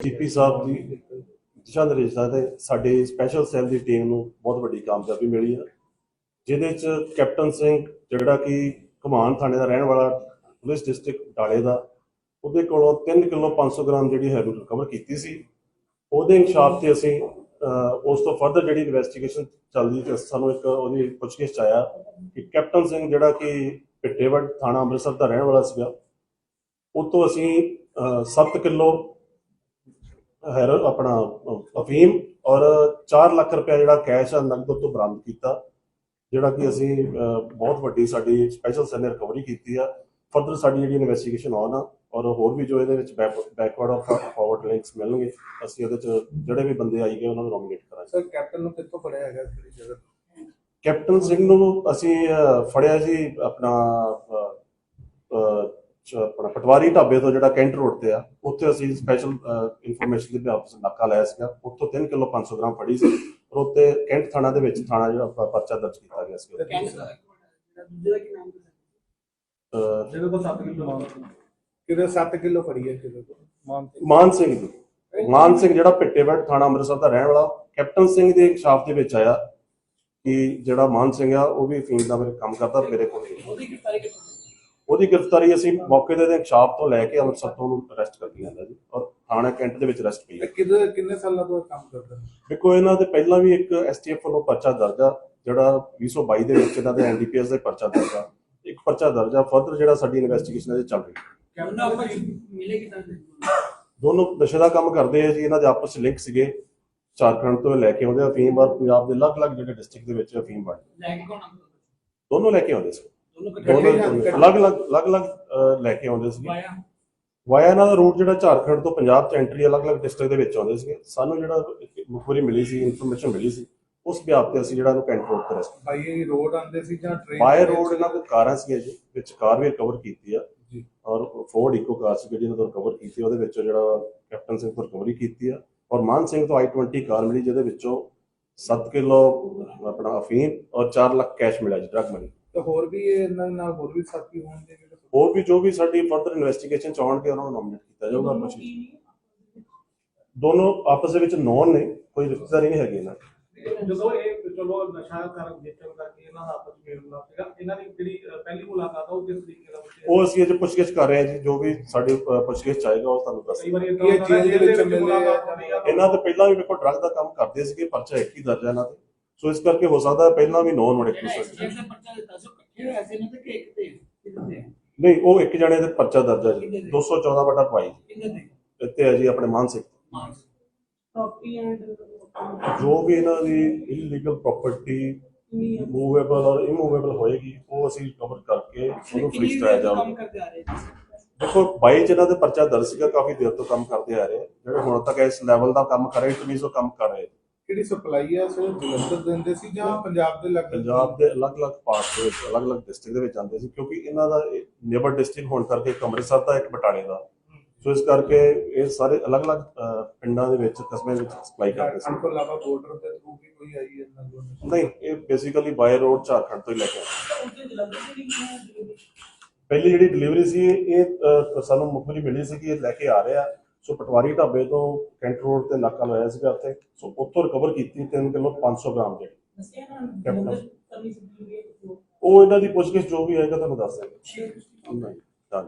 GP ਸਾਹਿਬ ਦੀ ਦਿਸ਼ਾ ਨਿਰਦੇਸ਼ਾਂ ਤੇ ਸਾਡੇ ਸਪੈਸ਼ਲ ਸੈੱਲ ਦੀ ਟੀਮ ਨੂੰ ਬਹੁਤ ਵੱਡੀ ਕਾਮਯਾਬੀ ਮਿਲੀ ਹੈ ਜਿਹਦੇ ਚ ਕੈਪਟਨ ਸਿੰਘ, ਜਿਹੜਾ ਕਿ ਕਮਾਨ ਥਾਣੇ ਦਾ ਰਹਿਣ ਵਾਲਾ, ਪੁਲਿਸ ਡਿਸਟ੍ਰਿਕਟ ਬਟਾਲੇ ਦਾ, ਉਹਦੇ ਕੋਲੋਂ 3 ਕਿਲੋ 500 ਗ੍ਰਾਮ ਜਿਹੜੀ ਹੈਰੋਇਨ ਰਿਕਵਰ ਕੀਤੀ ਸੀ। ਉਹਦੇ ਇਨਸ਼ਾਫ ਤੇ ਅਸੀਂ ਉਸ ਤੋਂ ਫਰਦਰ ਜਿਹੜੀ ਇਨਵੈਸਟੀਗੇਸ਼ਨ ਚੱਲਦੀ ਤੇ ਸਾਨੂੰ ਇੱਕ ਉਹਦੀ ਪੁੱਛਗਿੱਛ 'ਚ ਆਇਆ ਕਿ ਕੈਪਟਨ ਸਿੰਘ ਜਿਹੜਾ ਕਿ ਪਿੱਟੇਵੜ ਥਾਣਾ ਅੰਮ੍ਰਿਤਸਰ ਦਾ ਰਹਿਣ ਵਾਲਾ ਸੀਗਾ, ਉਹ ਤੋਂ ਅਸੀਂ 7 ਕਿਲੋ ਹੈਰ ਆਪਣਾ ਅਫੀਮ ਔਰ 4 ਲੱਖ ਰੁਪਏ ਜਿਹੜਾ ਕੈਸ਼ ਆ ਉਹ ਤੋਂ ਬਰਾਮਦ ਕੀਤਾ ਜਿਹੜਾ ਕਿ ਅਸੀਂ ਬਹੁਤ ਵੱਡੀ ਸਾਡੀ ਸਪੈਸ਼ਲ ਸੈੱਲ ਨੇ ਰਿਕਵਰੀ ਕੀਤੀ ਆ ਫਰਦਰ ਸਾਡੀ ਜਿਹੜੀ ਇਨਵੈਸਟੀਗੇਸ਼ਨ ਆਨ ਆ ਔਰ ਹੋਰ ਵੀ ਜੋ ਇਹਦੇ ਵਿੱਚ ਬੈਕਵਰਡ ਔਰ ਫਾਰਵਰਡ ਲਿੰਕਸ ਮਿਲਣਗੇ ਅਸੀਂ ਉਹਦੇ ਚ ਜਿਹੜੇ ਵੀ ਬੰਦੇ ਆਈ ਗਏ ਉਹਨਾਂ ਨੂੰ ਨੋਮੀਨੇਟ ਕਰਾਂਗੇ ਸਰ ਕੈਪਟਨ ਨੂੰ ਕਿੱਥੋਂ ਫੜਿਆ ਹੈਗਾ ਕਿਹੜੀ ਜਗ੍ਹਾ? ਕੈਪਟਨ ਸਿੰਘ ਨੂੰ ਅਸੀਂ ਫੜਿਆ ਜੀ ਆਪਣਾ ਆਪਣਾ ਪਟਵਾਰੀ ਢਾਬੇ ਤੋਂ ਜਿਹੜਾ ਕੈਂਟ ਰੋਡ ਤੇ ਆ ਉੱਥੇ ਅਸੀਂ ਸਪੈਸ਼ਲ ਇਨਫੋਰਮੇਸ਼ਨ ਦੇ ਬਿਆਪ ਨਾਕਾ ਲਾਇਆ ਸੀਗਾ। ਉੱਥੋਂ 3 ਕਿਲੋ 500 ਗ੍ਰਾਮ ਫੜੀ ਸੀ ਔਰ ਉੱਤੇ ਕੈਂਟ ਥਾਣਾ ਦੇ ਵਿੱਚ ਥਾਣਾ ਜਿਹੜਾ ਪਰਚਾ ਦਰਜ ਕੀਤਾ ਗਿਆ ਸੀ ਤੇ ਦੂਸਰਾ- ਅਹ, ਜਿਹਦੇ ਕੋਲ 7 ਕਿਲੋ ਮਾਲ ਕਿਹਦੇ 7 ਕਿਲੋ ਫੜੀ ਹੈ ਕਿਹਦੇ ਤੋਂ ਮਾਨ ਤੇ ਮਾਨ ਸਿੰਘ ਜੀ। ਮਾਨ ਸਿੰਘ ਜਿਹੜਾ ਪਿੱਟੇਵੜ ਥਾਣਾ ਅੰਮ੍ਰਿਤਸਰ ਦਾ ਰਹਿਣ ਵਾਲਾ ਕੈਪਟਨ ਸਿੰਘ ਦੇ ਇਨਕਸ਼ਾਫ ਦੇ ਵਿੱਚ ਆਇਆ ਕਿ ਜਿਹੜਾ ਮਾਨ ਸਿੰਘ ਆ ਉਹ ਵੀ ਫੀਲਡ ਦਾ ਮੇਰੇ ਕੰਮ ਕਰਦਾ ਮੇਰੇ ਕੋਲ। ਉਹਦੀ ਗ੍ਰਿਫਤਾਰੀ ਕਿੱਥੋਂ ਉਹਦੀ ਗ੍ਰਿਫਤਾਰੀ ਅਸੀਂ ਮੌਕੇ ਦੇ ਇਨਕਸ਼ਾਫ ਤੋਂ ਲੈ ਕੇ ਅੰਮ੍ਰਿਤਸਰ ਤੋਂ ਉਹਨੂੰ ਅਰੈਸਟ ਕਰ ਲਿਆ ਜੀ ਔਰ ਥਾਣਾ ਕੈਂਟ ਦੇ ਵਿੱਚ ਅਰੈਸਟ ਪਈ ਤੇ ਹੈ ਕਿਹਦੇ ਕਿੰਨੇ ਸਾਲਾਂ ਤੋਂ ਇਹ ਕੰਮ ਕਰਦਾ? ਦੇਖੋ ਇਹਨਾਂ ਦੇ ਪਹਿਲਾਂ ਵੀ ਇੱਕ ਐਸਟੀਐਫ ਵੱਲੋਂ ਪਰਚਾ ਦਰਜ ਆ ਜਿਹੜਾ 2022 ਦੇ ਵਿੱਚ ਇਹਨਾਂ ਦੇ ਐਨਡੀਪੀਐਸ ਦੇ ਪਰਚਾ ਦਰਜ ਆ। ਇੱਕ ਪਰਚਾ ਦਰਜ ਆ ਫਰਦਰ ਜਿਹੜਾ ਸਾਡੀ ਇਨਵੈਸਟੀਗੇਸ਼ਨ ਇਹਦੇ ਚੱਲ ਰਹੀ ਹੈ। ਉਹਨਾਂ ਆਪਸ ਚ ਮਿਲੇ ਕਿਦਾਂ ਦੋਨੋਂ ਨਸ਼ੇ ਦਾ ਕੰਮ ਕਰਦੇ ਆ ਜੀ ਇਹਨਾਂ ਦੇ ਆਪਸ ਵਿੱਚ ਲਿੰਕ ਸੀਗੇ। ਝਾਰਖੰਡ ਤੋਂ ਲੈ ਕੇ ਆਉਂਦੇ ਆ ਅਫੀਮ ਔਰ ਪੰਜਾਬ ਦੇ ਅਲੱਗ-ਅਲੱਗ ਜਿਹੜੇ ਡਿਸਟ੍ਰਿਕਟ ਦੇ ਵਿੱਚ ਅਫੀਮ ਵੰਡ ਲੈ ਕੇ ਕੌਣ ਆਉਂਦਾ? ਦੋਨੋਂ ਲੈ ਕੇ ਆਉਂਦੇ ਸੀ। ਦੋਨੋਂ ਇਕੱਠੇ ਅਲੱਗ-ਅਲੱਗ ਅਲੱਗ-ਅਲੱਗ ਅਹ, ਲੈ ਕੇ ਆਉਂਦੇ ਸੀਗੇ। ਵਾਇਆ। ਦਾ ਰੂਟ ਜਿਹੜਾ ਝਾਰਖੰਡ ਤੋਂ ਪੰਜਾਬ ਚ ਐਂਟਰੀ ਅਲੱਗ-ਅਲੱਗ ਡਿਸਟ੍ਰਿਕਟ ਦੇ ਵਿੱਚ ਆਉਂਦੇ ਸੀਗੇ। ਸਾਨੂੰ ਜਿਹੜਾ ਮੁਖਬਰੀ ਮਿਲੀ ਸੀ ਇਨਫੋਰਮੇਸ਼ਨ ਮਿਲੀ ਸੀ ਉਸ ਬਿਆਪ ਤੇ ਅਸੀਂ ਜਿਹੜਾ ਇਹਨੂੰ ਕੈਂਟ ਰੋਡ ਤੇ ਰੈਸਟ ਬਾਈ ਰੋਡ ਆਉਂਦੇ ਸੀ ਜਾਂ ਟ੍ਰੇਨ ਬਾਏ ਰੋਡ ਇਹਨਾਂ ਕੋਲ ਕਾਰਾਂ ਸੀਗੀਆਂ ਜੀ ਵਿੱਚ ਕਾਰ ਵੀ ਰਿਕਵਰ ਕੀਤੀ ਆ। ਜੀ। ਔਰ ਫੋਰਡ ਇਕੋ ਕਾਰ ਸੀ ਜਿਹੜੀ ਇਹਨਾਂ ਤੋਂ ਰਿਕਵਰ ਕੀਤੀ ਉਹਦੇ ਵਿੱਚੋਂ ਜਿਹੜਾ ਕੈਪਟਨ ਸਿੰਘ ਤੋਂ ਰਿਕਵਰੀ ਕੀਤੀ ਆ। ਔਰ ਮਾਨ ਸਿੰਘ ਤੋਂ i20 ਕਾਰ ਮਿਲੀ ਜਿਹਦੇ ਵਿੱਚੋਂ 7 ਕਿਲੋ ਆਪਣਾ ਅਫੀਮ ਔਰ 4 ਲੱਖ ਕੈਸ਼ ਮਿਲਿਆ ਜੀ ਡਰਗ ਮਨੀ ਤੇ ਹੋਰ ਵੀ ਇਹ ਇਹਨਾਂ ਨਾਲ ਹੋਰ ਵੀ ਸਾਥੀ ਹੋਣਗੇ ਜਿਹੜੇ ਹੋਰ ਵੀ ਜੋ ਵੀ ਸਾਡੀ ਫਰਦਰ ਇਨਵੈਸਟੀਗੇਸ਼ਨ ਚ ਆਉਣਗੇ ਉਹਨਾਂ ਨੂੰ ਨੋਮੀਨੇਟ ਕੀਤਾ ਜਾਊਗਾ ਕੁਝ ਦੋਨੋਂ ਆਪਸ ਦੇ ਵਿੱਚ ਨੌਨ ਨੇ ਕੋਈ ਰਿਸ਼ਤੇਦਾਰੀ ਨਹੀਂ ਹੈਗੀ ਇਹਨਾਂ ਦੀ। ਜਦੋਂ ਇਹ ਚਲੋ ਨਸ਼ਾ ਕਰ ਵੇਚਣ ਕਰਕੇ ਇਹਨਾਂ ਦਾ ਆਪਸ ਵਿੱਚ ਮੇਲ ਮਿਲਾਪ ਸੀਗਾ ਇਹਨਾਂ ਦੀ ਜਿਹੜੀ ਪਹਿਲੀ ਮੁਲਾਕਾਤ ਆ ਉਹ ਕਿਸ ਤਰੀਕੇ ਨਾਲ ਹੋਈ? ਉਹ ਅਸੀਂ ਅਜੇ ਪੁੱਛਗਿੱਛ ਕਰ ਰਹੇ ਹਾਂ ਜੀ ਜੋ ਵੀ ਸਾਡੀ ਅ, ਪੁੱਛਗਿੱਛ ਚ ਆਏਗਾ ਉਹ ਤੁਹਾਨੂੰ ਦੱਸ ਕਈ ਵਾਰੀ ਏਦਾਂ ਇਹ ਹੁੰਦਾ ਨਾ, ਜੇਲ੍ਹ ਦੇ ਵਿੱਚ ਮਿਲੇ ਮੁਲਾਕਾਤ ਹੁੰਦੀ ਆ। ਇਹਨਾਂ ਤੇ ਪਹਿਲਾਂ ਵੀ ਵੇਖੋ ਡਰਗ ਦਾ ਕੰਮ ਕਰਦੇ ਸੀਗੇ ਪਰਚਾ ਇੱਕ ਹੀ ਦਰਜ ਹੈ ਇਹਨਾਂ ਤੇ। ਸੋ ਇਸ ਕਰਕੇ ਹੋ ਸਕਦਾ ਪਹਿਲਾਂ ਵੀ ਨੌਨ ਹੋਣੇ ਜਿਹੜਾ ਕਿਸੇ ਐਸਟੀਐਫ ਦੇ ਪਰਚਾ ਦਿੱਤਾ ਸੀ ਉਹ ਇਕੱਠੇ ਹੋਏ ਸੀ ਨਾ ਤੇ ਕੇਕ ਤੇ ਕਿੰਨੇ ਤੇ ਨਹੀਂ ਉਹ ਇੱਕ ਜਣੇ ਦੇ ਪਰਚਾ ਦਰਜ ਹੈ ਜੀ। 214 ਬਟਾ ਪਾਈ ਕਿੰਨੇ ਤੇ ਇੱਥੇ ਹੈ ਜੀ ਆਪਣੇ ਮਾਨਸਿਕ ਮਾਸ ਕਾਪੀ ਐਂਡ ਜੋ ਵੀ ਇਹਨਾਂ ਦੀ ਇਲੀਗਲ ਪ੍ਰਾਪਰਟੀ ਮੂਵੇਬਲ ਔਰ ਇਮੂਵੇਬਲ ਹੋਏਗੀ ਉਹ ਅਸੀਂ ਕਵਰ ਕਰਕੇ ਉਹਨੂੰ ਫ੍ਰੀਜ਼ ਕਰਾਇਆ ਜਾਊਗਾ ਕੰਮ ਕਰਦੇ ਆ ਰਹੇ ਜੀ ਦੇਖੋ 22 ਚ ਇਹਨਾਂ ਦੇ ਪਰਚਾ ਦਰਜ ਸੀਗਾ ਕਾਫੀ ਦੇਰ ਤੋਂ ਕੰਮ ਕਰਦੇ ਆ ਰਹੇ। ਜਿਹੜੇ ਹੁਣ ਤੱਕ ਇਸ ਲੈਵਲ ਦਾ ਕੰਮ ਕਰ ਰਹੇ ਟਮੀਜ਼ ਉਹ ਕੰਮ ਕਰ ਰਹੇ ਕਿਹੜੀ ਸਪਲਾਈ ਹੈ ਸਰ ਜਲੰਧਰ ਦਿੰਦੇ ਸੀ ਜਾਂ ਪੰਜਾਬ ਦੇ ਲੱਗ ਪੰਜਾਬ ਦੇ ਅਲੱਗ-ਅਲੱਗ ਪਾਰਟ ਦੇ ਵਿੱਚ ਅਲੱਗ-ਅਲੱਗ ਡਿਸਟ੍ਰਿਕਟ ਦੇ ਵਿੱਚ ਆਉਂਦੇ ਸੀ ਕਿਉਂਕਿ ਇਹਨਾਂ ਦਾ ਨੇਬਰ ਡਿਸਟ੍ਰਿਕਟ ਹੋਣ ਕਰਕੇ ਇੱਕ ਅੰਮ੍ਰਿਤਸਰ ਦਾ ਇੱਕ ਬਟਾਲੇ ਦਾ। ਸੋ ਇਸ ਕਰਕੇ ਇਹ ਸਾਰੇ ਅਲੱਗ-ਅਲੱਗ ਪਿੰਡਾਂ ਦੇ ਵਿੱਚ ਕਸਬਿਆਂ ਵਿੱਚ ਸਪਲਾਈ ਕਰਦੇ ਸੀ। ਝਾਰਖੰਡ ਤੋਂ ਇਲਾਵਾ ਬਾਰਡਰ ਦੇ ਥਰੂ ਵੀ ਕੋਈ ਆਈ ਹੈ ਇਹਨਾਂ ਕੋਲ? ਨਹੀਂ ਇਹ ਬੇਸਿਕਲੀ ਬਾਈ ਰੋਡ ਝਾਰਖੰਡ ਤੋਂ ਹੀ ਲੈ ਕੇ ਪਹਿਲੀ ਜਿਹੜੀ ਡਿਲੀਵਰੀ ਸੀ ਇਹ ਸਾਨੂੰ ਮੁਖਬਰੀ ਮਿਲੀ ਸੀ ਕਿ ਇਹ ਲੈ ਕੇ ਆ ਰਿਹਾ। ਸੋ ਪਟਵਾਰੀ ਢਾਬੇ ਤੋਂ ਕੈਂਟ ਰੋਡ ਤੇ ਨਾਕਾ ਲਾਇਆ ਸੀਗਾ ਉੱਥੇ। ਸੋ ਉੱਥੋਂ ਰਿਕਵਰ ਕੀਤੀ 3 ਕਿਲੋ 500 ਗ੍ਰਾਮ ਸੀ ਉਹ ਇਹਨਾਂ ਦੀ ਪੁੱਛਗਿੱਛ ਜੋ ਵੀ ਆਏਗਾ ਤੁਹਾਨੂੰ ਦੱਸ ਨਹੀਂ. ਕਰ